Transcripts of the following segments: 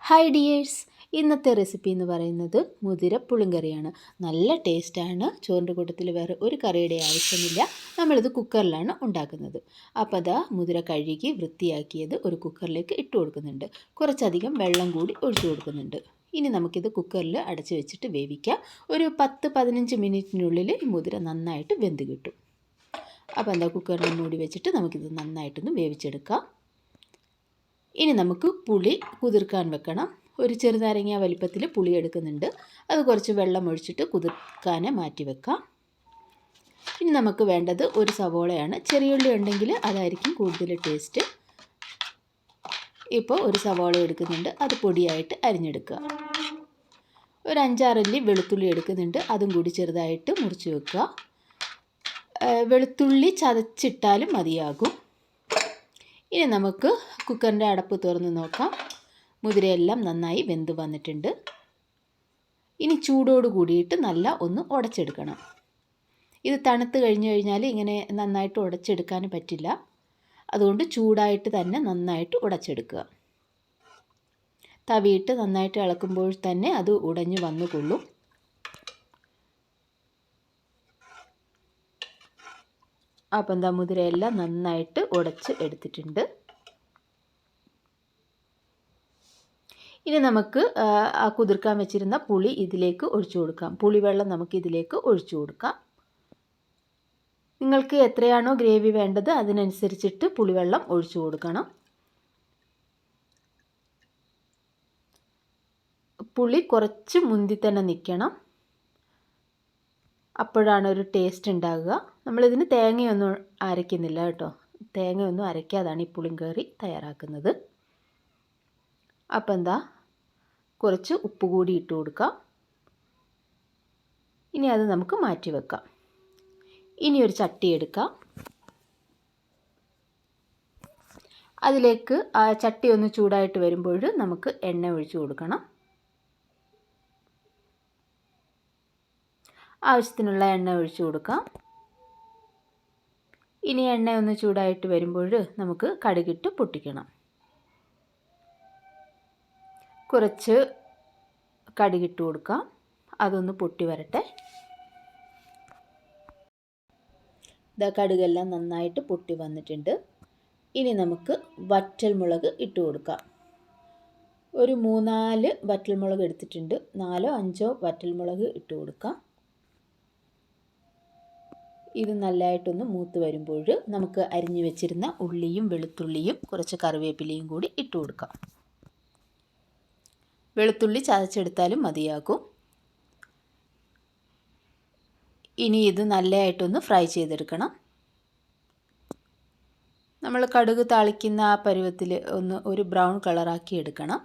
Hi dears ഇന്നത്തെ recipe എന്ന് പറയുന്നത് മുതിര പുളിങ്കറിയാണ്. നല്ല ടേസ്റ്റാണ് ചോറിന്റെ കൂട്ടത്തിൽ വേറെ ഒരു കറിയുടെ ആവശ്യമില്ല. നമ്മളിത് കുക്കറിലാണ് ഉണ്ടാക്കുന്നത്. അപ്പോൾ അതാ മുതിര കഴുകി വൃത്തിയാക്കിയത് ഒരു കുക്കറിലേക്ക് ഇട്ട് കൊടുക്കുന്നുണ്ട്. കുറച്ചധികം വെള്ളം കൂടി ഒഴിച്ചു കൊടുക്കുന്നുണ്ട്. ഇനി നമുക്കിത് കുക്കറിൽ അടച്ചു വെച്ചിട്ട് വേവിക്കാം. ഒരു പത്ത് പതിനഞ്ച് മിനിറ്റിനുള്ളിൽ ഈ മുതിര നന്നായിട്ട് വെന്ത് കിട്ടും. അപ്പോൾ എന്താ കുക്കറിൽ മൂടി വെച്ചിട്ട് നമുക്കിത് നന്നായിട്ടൊന്ന് വേവിച്ചെടുക്കാം. ഇനി നമുക്ക് പുളി കുതിർക്കാൻ വെക്കണം. ഒരു ചെറുനാരങ്ങ വലിപ്പത്തിൽ പുളി എടുക്കുന്നുണ്ട്. അത് കുറച്ച് വെള്ളം ഒഴിച്ചിട്ട് കുതിർക്കാനെ മാറ്റി വെക്കാം. ഇനി നമുക്ക് വേണ്ടത് ഒരു സവോളയാണ്. ചെറിയുള്ളി ഉണ്ടെങ്കിൽ അതായിരിക്കും കൂടുതൽ ടേസ്റ്റ് ഇപ്പോൾ ഒരു സവോള എടുക്കുന്നുണ്ട്. അത് പൊടിയായിട്ട് അരിഞ്ഞെടുക്കുക. ഒരു അഞ്ചാറല്ലി വെളുത്തുള്ളി എടുക്കുന്നുണ്ട്. അതും കൂടി ചെറുതായിട്ട് മുറിച്ച് വെക്കുക. വെളുത്തുള്ളി ചതച്ചിട്ടാലും മതിയാകും. ഇനി നമുക്ക് കുക്കറിന്റെ അടപ്പ് തുറന്ന് നോക്കാം. മുതിരയെല്ലാം നന്നായി വെന്ത് വന്നിട്ടുണ്ട്. ഇനി ചൂടോട് കൂടിയിട്ട് നല്ല ഒന്ന് ഉടച്ചെടുക്കണം. ഇത് തണുത്ത് കഴിഞ്ഞ് കഴിഞ്ഞാൽ ഇങ്ങനെ നന്നായിട്ട് ഉടച്ചെടുക്കാൻ പറ്റില്ല. അതുകൊണ്ട് ചൂടായിട്ട് തന്നെ നന്നായിട്ട് ഉടച്ചെടുക്കുക. തവിയിട്ട് നന്നായിട്ട് ഇളക്കുമ്പോൾ തന്നെ അത് ഉടഞ്ഞു വന്നുകൊള്ളും. അപ്പം എന്താ മുതിരയെല്ലാം നന്നായിട്ട് ഉടച്ച് എടുത്തിട്ടുണ്ട്. ഇനി നമുക്ക് ആ കുതിർക്കാൻ വെച്ചിരുന്ന പുളി ഇതിലേക്ക് ഒഴിച്ചു കൊടുക്കാം. പുളിവെള്ളം നമുക്ക് ഇതിലേക്ക് ഒഴിച്ചു കൊടുക്കാം. നിങ്ങൾക്ക് എത്രയാണോ ഗ്രേവി വേണ്ടത് അതിനനുസരിച്ചിട്ട് പുളിവെള്ളം ഒഴിച്ചു കൊടുക്കണം. പുളി കുറച്ച് മുന്തി തന്നെ നിൽക്കണം. അപ്പോഴാണ് ഒരു ടേസ്റ്റ് ഉണ്ടാകുക. നമ്മളിതിന് തേങ്ങയൊന്നും അരയ്ക്കുന്നില്ല കേട്ടോ. തേങ്ങയൊന്നും അരയ്ക്കാതാണ് ഈ പുളിങ്കറി തയ്യാറാക്കുന്നത്. അപ്പം എന്താ? കുറച്ച് ഉപ്പ് കൂടി ഇട്ട് കൊടുക്കാം. ഇനി അത് നമുക്ക് മാറ്റി വെക്കാം. ഇനി ഒരു ചട്ടി എടുക്കാം. അതിലേക്ക് ആ ചട്ടി ഒന്ന് ചൂടായിട്ട് വരുമ്പോൾ നമുക്ക് എണ്ണ ഒഴിച്ചു കൊടുക്കണം. ആവശ്യത്തിനുള്ള എണ്ണ ഒഴിച്ച് കൊടുക്കാം. ഇനി എണ്ണ ഒന്ന് ചൂടായിട്ട് വരുമ്പോൾ നമുക്ക് കടുകിട്ട് പൊട്ടിക്കണം. കുറച്ച് കടുകിട്ട് കൊടുക്കാം. അതൊന്ന് പൊട്ടി വരട്ടെ. ഇതാ കടുകെല്ലാം നന്നായിട്ട് പൊട്ടി വന്നിട്ടുണ്ട്. ഇനി നമുക്ക് വറ്റൽ മുളക് ഇട്ട് കൊടുക്കാം. ഒരു മൂന്നാൽ വറ്റൽമുളക് എടുത്തിട്ടുണ്ട്. നാലോ അഞ്ചോ വറ്റൽമുളക് ഇട്ട് കൊടുക്കാം. ഇത് നല്ലതായിട്ടൊന്ന് മൂത്ത് വരുമ്പോൾ നമുക്ക് അരിഞ്ഞു വെച്ചിരുന്ന ഉള്ളിയും വെളുത്തുള്ളിയും കുറച്ച് കറിവേപ്പിലയും കൂടി ഇട്ട് കൊടുക്കാം. വെളുത്തുള്ളി ചതച്ചെടുത്താലും മതിയാകും. ഇനി ഇത് നല്ലതായിട്ടൊന്ന് ഫ്രൈ ചെയ്തെടുക്കണം. നമ്മൾ കടുക് താളിക്കുന്ന ആ പരുവത്തിൽ ഒന്ന് ഒരു ബ്രൗൺ കളറാക്കി എടുക്കണം.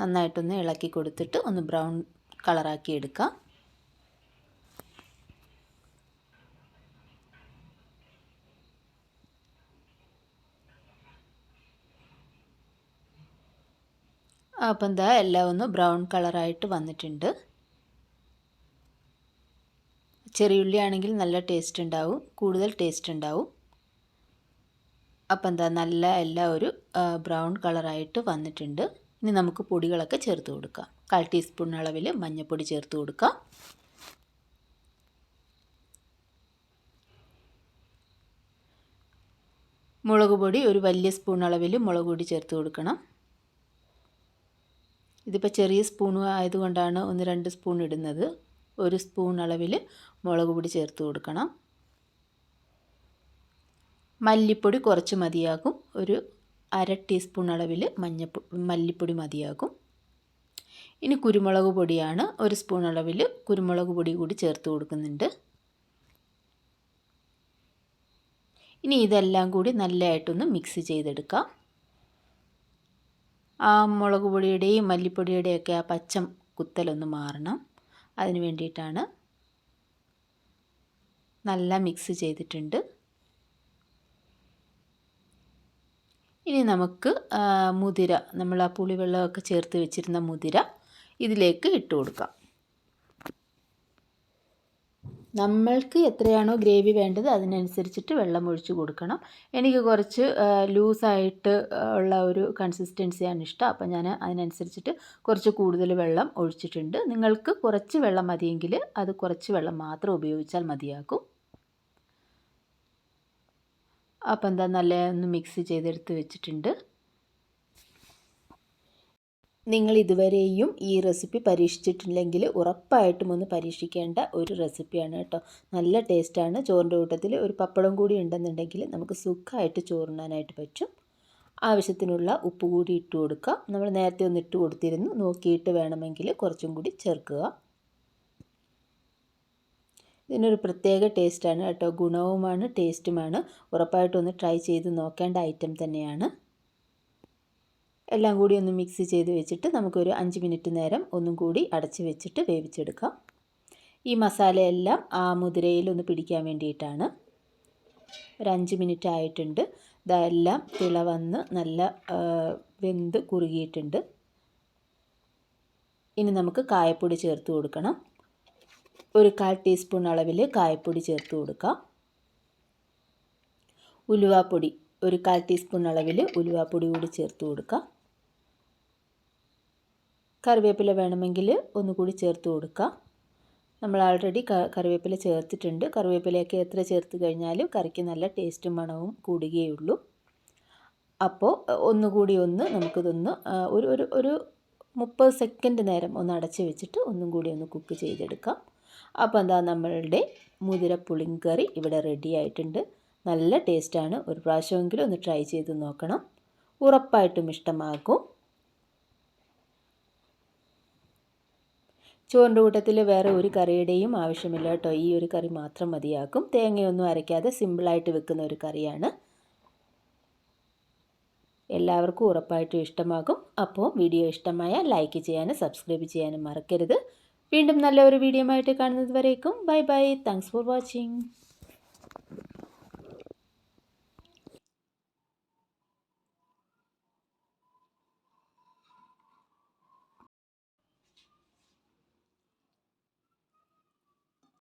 നന്നായിട്ടൊന്ന് ഇളക്കി കൊടുത്തിട്ട് ഒന്ന് ബ്രൗൺ കളറാക്കി എടുക്കാം. അപ്പം എന്താ എല്ലാം ഒന്ന് ബ്രൗൺ കളറായിട്ട് വന്നിട്ടുണ്ട്. ചെറിയുള്ളി ആണെങ്കിൽ നല്ല ടേസ്റ്റ് ഉണ്ടാവും കൂടുതൽ ടേസ്റ്റ് ഉണ്ടാവും. അപ്പം എന്താ നല്ല എല്ലാം ഒരു ബ്രൗൺ കളറായിട്ട് വന്നിട്ടുണ്ട്. ഇനി നമുക്ക് പൊടികളൊക്കെ ചേർത്ത് കൊടുക്കാം. കാൽ ടീസ്പൂൺ അളവിൽ മഞ്ഞൾപ്പൊടി ചേർത്ത് കൊടുക്കാം. മുളക് പൊടി ഒരു വലിയ സ്പൂൺ അളവിൽ മുളക് പൊടി ചേർത്ത് കൊടുക്കണം. ഇതിപ്പോൾ ചെറിയ സ്പൂൺ ആയതുകൊണ്ടാണ് ഒന്ന് രണ്ട് സ്പൂൺ ഇടുന്നത്. ഒരു സ്പൂൺ അളവിൽ മുളക് പൊടി ചേർത്ത് കൊടുക്കണം. മല്ലിപ്പൊടി കുറച്ച് മതിയാകും. ഒരു അര ടീസ്പൂൺ അളവിൽ മഞ്ഞപ്പൊ മല്ലിപ്പൊടി മതിയാകും. ഇനി കുരുമുളക് പൊടിയാണ്. ഒരു സ്പൂൺ അളവിൽ കുരുമുളക് പൊടി കൂടി ചേർത്ത് കൊടുക്കുന്നുണ്ട്. ഇനി ഇതെല്ലാം കൂടി നല്ലതായിട്ടൊന്ന് മിക്സ് ചെയ്തെടുക്കാം. ആ മുളക് പൊടിയുടെയും മല്ലിപ്പൊടിയുടെയൊക്കെ ആ പച്ച കുത്തലൊന്ന് മാറണം. അതിന് വേണ്ടിയിട്ടാണ് നല്ല മിക്സ് ചെയ്തിട്ടുണ്ട്. ഇനി നമുക്ക് മുതിര നമ്മൾ ആ പുളിവെള്ളമൊക്കെ ചേർത്ത് വെച്ചിരുന്ന മുതിര ഇതിലേക്ക് ഇട്ട് കൊടുക്കാം. നമ്മൾക്ക് എത്രയാണോ ഗ്രേവി വേണ്ടത് അതിനനുസരിച്ചിട്ട് വെള്ളം ഒഴിച്ച് കൊടുക്കണം. എനിക്ക് കുറച്ച് ലൂസായിട്ട് ഉള്ള ഒരു കൺസിസ്റ്റൻസിയാണ് ഇഷ്ടം. അപ്പോൾ ഞാൻ അതിനനുസരിച്ചിട്ട് കുറച്ച് കൂടുതൽ വെള്ളം ഒഴിച്ചിട്ടുണ്ട്. നിങ്ങൾക്ക് കുറച്ച് വെള്ളം മതിയെങ്കിൽ അത് കുറച്ച് വെള്ളം മാത്രം ഉപയോഗിച്ചാൽ മതിയാക്കും. അപ്പോൾ എന്താ നല്ല ഒന്ന് മിക്സ് ചെയ്തെടുത്ത് വെച്ചിട്ടുണ്ട്. നിങ്ങൾ ഇതുവരെയും ഈ റെസിപ്പി പരീക്ഷിച്ചിട്ടില്ലെങ്കിൽ ഉറപ്പായിട്ടും ഒന്ന് പരീക്ഷിക്കേണ്ട ഒരു റെസിപ്പിയാണ് കേട്ടോ. നല്ല ടേസ്റ്റാണ്. ചോറിന്റെ കൂട്ടത്തിൽ ഒരു പപ്പടം കൂടി ഉണ്ടെന്നുണ്ടെങ്കിൽ നമുക്ക് സുഖമായിട്ട് ചോറുണ്ണാനായിട്ട് പറ്റും. ആവശ്യത്തിനുള്ള ഉപ്പ് കൂടി ഇട്ട് കൊടുക്കുക. നമ്മൾ നേരത്തെ ഒന്ന് ഇട്ട് കൊടുത്തിരുന്നു. നോക്കിയിട്ട് വേണമെങ്കിൽ കുറച്ചും കൂടി ചേർക്കുക. ഇതിനൊരു പ്രത്യേക ടേസ്റ്റാണ് കേട്ടോ. ഗുണവുമാണ് ടേസ്റ്റുമാണ്. ഉറപ്പായിട്ടൊന്ന് ട്രൈ ചെയ്ത് നോക്കേണ്ട ഐറ്റം തന്നെയാണ്. എല്ലാം കൂടി ഒന്ന് മിക്സ് ചെയ്ത് വെച്ചിട്ട് നമുക്കൊരു അഞ്ച് മിനിറ്റ് നേരം ഒന്നും കൂടി അടച്ച് വെച്ചിട്ട് വേവിച്ചെടുക്കാം. ഈ മസാലയെല്ലാം ആ മുതിരയിൽ ഒന്ന് പിടിക്കാൻ വേണ്ടിയിട്ടാണ്. ഒരു അഞ്ച് മിനിറ്റ് ആയിട്ടുണ്ട്. ഇതെല്ലാം തിള വന്ന് നല്ല വെന്ത് കുറുകിയിട്ടുണ്ട്. ഇനി നമുക്ക് കായപ്പൊടി ചേർത്ത് കൊടുക്കണം. ഒരു കാൽ ടീസ്പൂൺ അളവിൽ കായപ്പൊടി ചേർത്ത് കൊടുക്കാം. ഉലുവാപ്പൊടി ഒരു കാൽ ടീസ്പൂൺ അളവിൽ ഉലുവാപ്പൊടി കൂടി ചേർത്ത് കൊടുക്കാം. കറിവേപ്പില വേണമെങ്കിൽ ഒന്നുകൂടി ചേർത്ത് കൊടുക്കാം. നമ്മൾ ആൾറെഡി കറിവേപ്പില ചേർത്തിട്ടുണ്ട്. കറിവേപ്പിലയൊക്കെ എത്ര ചേർത്ത് കഴിഞ്ഞാലും കറിക്ക് നല്ല ടേസ്റ്റും മണവും കൂടുകയുള്ളൂ. അപ്പോൾ ഒന്നുകൂടി ഒന്ന് നമുക്കിതൊന്ന് ഒരു ഒരു ഒരു മുപ്പത് സെക്കൻഡ് നേരം ഒന്ന് അടച്ച് വെച്ചിട്ട് ഒന്നും കൂടി ഒന്ന് കുക്ക് ചെയ്തെടുക്കാം. അപ്പോൾ എന്താ നമ്മളുടെ മുതിര പുളിങ്കറി ഇവിടെ റെഡി ആയിട്ടുണ്ട്. നല്ല ടേസ്റ്റാണ് ഒരു പ്രാവശ്യമെങ്കിലും ഒന്ന് ട്രൈ ചെയ്ത് നോക്കണം. ഉറപ്പായിട്ടും ഇഷ്ടമാകും. ചോറിന്റെ കൂട്ടത്തിൽ വേറെ ഒരു കറിയുടെയും ആവശ്യമില്ല കേട്ടോ. ഈ ഒരു കറി മാത്രം മതിയാക്കും. തേങ്ങയൊന്നും അരയ്ക്കാതെ സിമ്പിളായിട്ട് വെക്കുന്ന ഒരു കറിയാണ്. എല്ലാവർക്കും ഉറപ്പായിട്ടും ഇഷ്ടമാകും. അപ്പോൾ വീഡിയോ ഇഷ്ടമായാൽ ലൈക്ക് ചെയ്യാനും സബ്സ്ക്രൈബ് ചെയ്യാനും മറക്കരുത്. വീണ്ടും നല്ലൊരു വീഡിയോ ആയിട്ട് കാണുന്നത് വരേക്കും. Bye bye thanks for watching